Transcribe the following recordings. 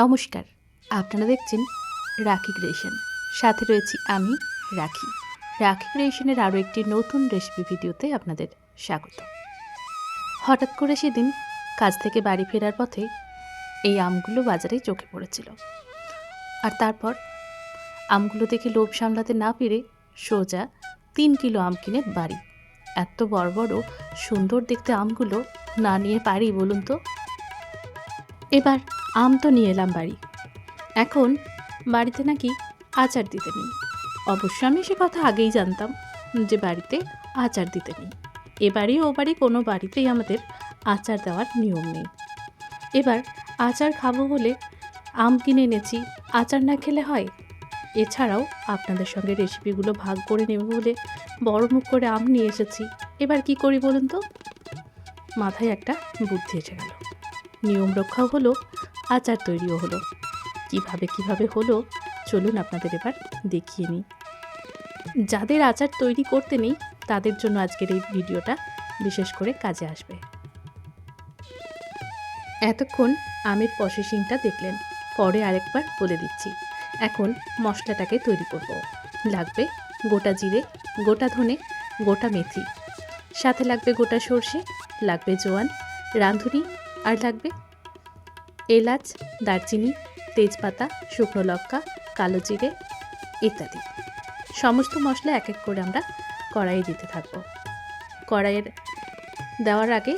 নমস্কার, আপনারা দেখছেন রাখি ক্রিয়েশন। সাথে রয়েছি আমি, রাখি। রাখি ক্রিয়েশনের আরও একটি নতুন রেসিপি ভিডিওতে আপনাদের স্বাগত। হঠাৎ করে সেদিন কাজ থেকে বাড়ি ফেরার পথে এই আমগুলো বাজারে চোখে পড়েছিল। আর তারপর আমগুলো দেখে লোভ সামলাতে না পেরে সোজা তিন কিলো আম কিনে বাড়ি। এত বড় বড় সুন্দর দেখতে আমগুলো না নিয়ে পারি বলুন তো? এবার আম তো নিয়ে এলাম বাড়ি। এখন বাড়িতে নাকি আচার দিতে নেই। অবশ্য আমি সে কথা আগেই জানতাম যে বাড়িতে আচার দিতে নেই। এ বাড়ি ও বাড়ি কোনো বাড়িতেই আমাদের আচার দেওয়ার নিয়ম নেই। এবার আচার খাব বলে আম কিনে এনেছি, আচার না খেলে হয়? এছাড়াও আপনাদের সঙ্গে রেসিপিগুলো ভাগ করে নেব বলে বড় মুখ করে আম নিয়ে এসেছি। এবার কি করি বলুন তো? মাথায় একটা বুদ্ধি এসে গেল। নিয়ম রক্ষাও হলো আচার তৈরিও হলো। কীভাবে কীভাবে হলো, চলুন আপনাদের এবার দেখিয়ে নিই। যাদের আচার তৈরি করতে নেই, তাদের জন্য আজকের এই ভিডিওটা বিশেষ করে কাজে আসবে। এতক্ষণ আমের প্রসেসিংটা দেখলেন, পরে আরেকবার বলে দিচ্ছি। এখন মশলাটাকে তৈরি করব। লাগবে গোটা জিরে, গোটা ধনে, গোটা মেথি। সাথে লাগবে গোটা সর্ষে, লাগবে জোয়ান, রাঁধুনি, আর লাগবে এলাচ, দারচিনি, তেজপাতা, শুকনো লঙ্কা, কালো জিরে ইত্যাদি। সমস্ত মশলা এক এক করে আমরা কড়াইয়ে দিতে থাকব। কড়াইয়ের দেওয়ার আগে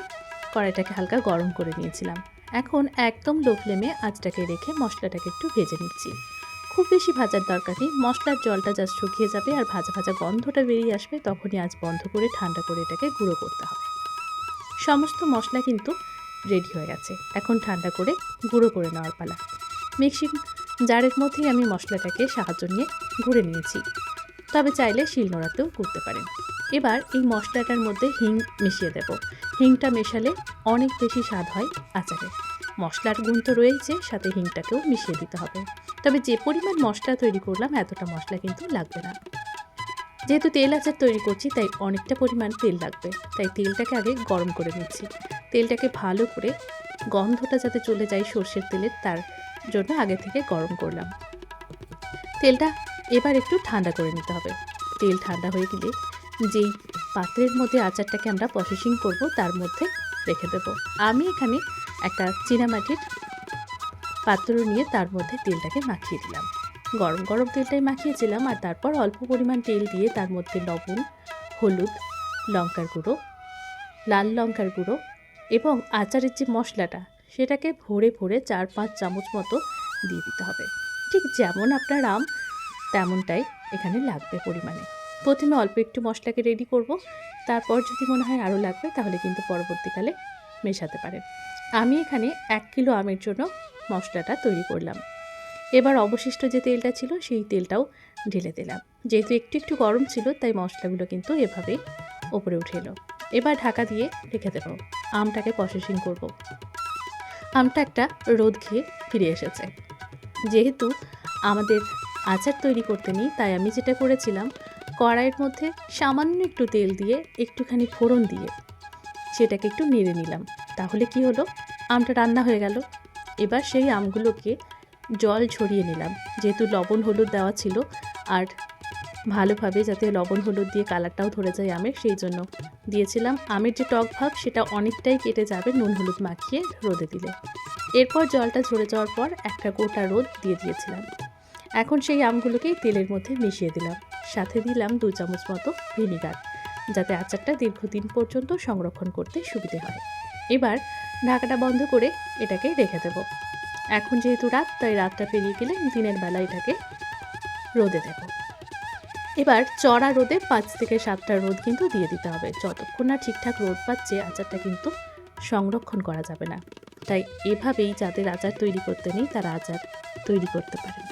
কড়াইটাকে হালকা গরম করে নিয়েছিলাম। এখন একদম লো ফ্লেমে আঁচটাকে রেখে মশলাটাকে একটু ভেজে নিচ্ছি। খুব বেশি ভাজার দরকার নেই, মশলার জলটা জাস্ট শুকিয়ে যাবে আর ভাজা ভাজা গন্ধটা বেরিয়ে আসবে, তখনই আঁচ বন্ধ করে ঠান্ডা করে এটাকে গুঁড়ো করতে হবে। সমস্ত মশলা কিন্তু রেডি হয়ে গেছে। এখন ঠান্ডা করে গুঁড়ো করে নেওয়ার পালা। মিক্সিং জারের মধ্যেই আমি মশলাটাকে সাহায্য নিয়ে ঘুরে নিয়েছি। তবে চাইলে শিলনোড়াতেও করতে পারেন। এবার এই মশলাটার মধ্যে হিং মিশিয়ে দেব। হিংটা মেশালে অনেক বেশি স্বাদ হয় আচারে। মশলার গুণ তো রয়েছে সাথে হিংটাকেও মিশিয়ে দিতে হবে। তবে যে পরিমাণ মশলা তৈরি করলাম, এতটা মশলা কিন্তু লাগবে না। যেহেতু তেল আচার তৈরি করছি, তাই অনেকটা পরিমাণ তেল লাগবে। তাই তেলটাকে আগে গরম করে নিচ্ছি। তেলটাকে ভালো করে গন্ধটা যাতে চলে যায় সর্ষের তেলের তার জন্য আগে থেকে গরম করলাম। তেলটা এবার একটু ঠান্ডা করে নিতে হবে। তেল ঠান্ডা হয়ে গেলে যেই পাত্রের মধ্যে আচারটাকে আমরা প্রসেসিং করব, তার মধ্যে রেখে দেব। আমি এখানে একটা চীনামাটির পাত্র নিয়ে তার মধ্যে তেলটাকে মাখিয়ে দিলাম। গরম গরম তেলটাই মাখিয়েছিলাম, আর তারপর অল্প পরিমাণ তেল দিয়ে তার মধ্যে লবণ, হলুদ, লঙ্কার গুঁড়ো, লাল লঙ্কার গুঁড়ো এবং আচারের যে মশলাটা, সেটাকে ভরে ভরে চার পাঁচ চামচ মতো দিয়ে দিতে হবে। ঠিক যেমন আপনার আম, তেমনটাই এখানে লাগবে পরিমাণে। প্রথমে অল্প একটু মশলাকে রেডি করব। তারপর যদি মনে হয় আরও লাগবে, তাহলে কিন্তু পরবর্তীকালে মেশাতে পারেন। আমি এখানে এক কিলো আমের জন্য মশলাটা তৈরি করলাম। এবার অবশিষ্ট যে তেলটা ছিল, সেই তেলটাও ঢেলে দিলাম। যেহেতু একটু একটু গরম ছিল, তাই মশলাগুলো কিন্তু এভাবেই ওপরে উঠে এলো। এবার ঢাকা দিয়ে রেখে দেবো। আমটাকে প্রসেসিং করব। আমটা একটা রোদ খেয়ে ফিরে এসেছে। যেহেতু আমাদের আচার তৈরি করতে নেই, তাই আমি যেটা করেছিলাম, কড়াইয়ের মধ্যে সামান্য একটু তেল দিয়ে একটুখানি ফোড়ন দিয়ে সেটাকে একটু নেড়ে নিলাম। তাহলে কি হলো? আমটা রান্না হয়ে গেল। এবার সেই আমগুলোকে জল ছড়িয়ে নিলাম। যেহেতু লবণ হলুদ দেওয়া ছিল, আর ভালোভাবে যাতে লবণ, হলুদ দিয়ে কালারটাও ধরে যায় আমের, সেই জন্য দিয়েছিলাম আমের যে টক ভাব, সেটা অনেকটাই কেটে যাবে নুন, হলুদ মাখিয়ে রোদে দিলে। এরপর জলটা ঝরে যাওয়ার পর একটা গোটা রোদ দিয়ে দিয়েছিলাম। এখন সেই আমগুলোকেই তেলের মধ্যে মিশিয়ে দিলাম। সাথে দিলাম দু চামচ মতো ভিনিগার, যাতে আচারটা দীর্ঘদিন পর্যন্ত সংরক্ষণ করতে সুবিধে হয়। এবার ঢাকাটা বন্ধ করে এটাকে রেখে দেব। এখন যেহেতু রাত, তাই রাতটা পেরিয়ে গেলে দিনের বেলা এটাকে রোদে দেব। এবার চড়া রোদে পাঁচ থেকে সাতটা রোদ কিন্তু দিয়ে দিতে হবে। যতক্ষণ না ঠিকঠাক রোদ পাচ্ছে, আচারটা কিন্তু সংরক্ষণ করা যাবে না। তাই এভাবেই যাদের আচার তৈরি করতে নেই, তারা আচার তৈরি করতে পারেন